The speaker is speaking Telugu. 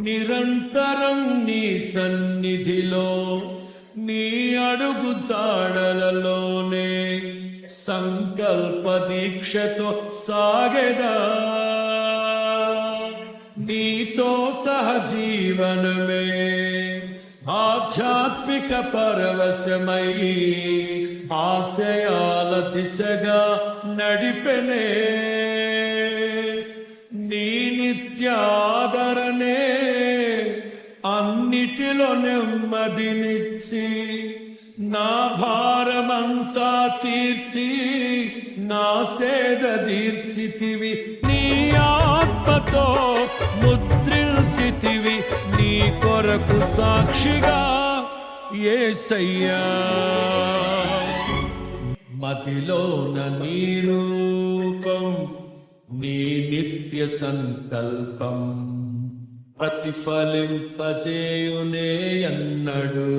నిరంతరం నీ సన్నిధిలో నీ అడుగు జాడలలోనే సంకల్ప దీక్షతో సాగెదా. నీతో సహజీవనమే ఆధ్యాత్మిక పరవశమై ఆశయాల దిశగా నడిపెనే. నీ నిత్యాదర నీటిలో నెమ్మదినిచ్చి నా భారమంతా తీర్చి నా సేద తీర్చితివి నీ ఆత్మతో ముద్రించితివి నీ కొరకు సాక్షిగా ఏసయ్యా. మతిలోన నీ రూపం నీ నిత్య సంకల్పం. ప్రతిఫలింపజేయునే అన్నడు.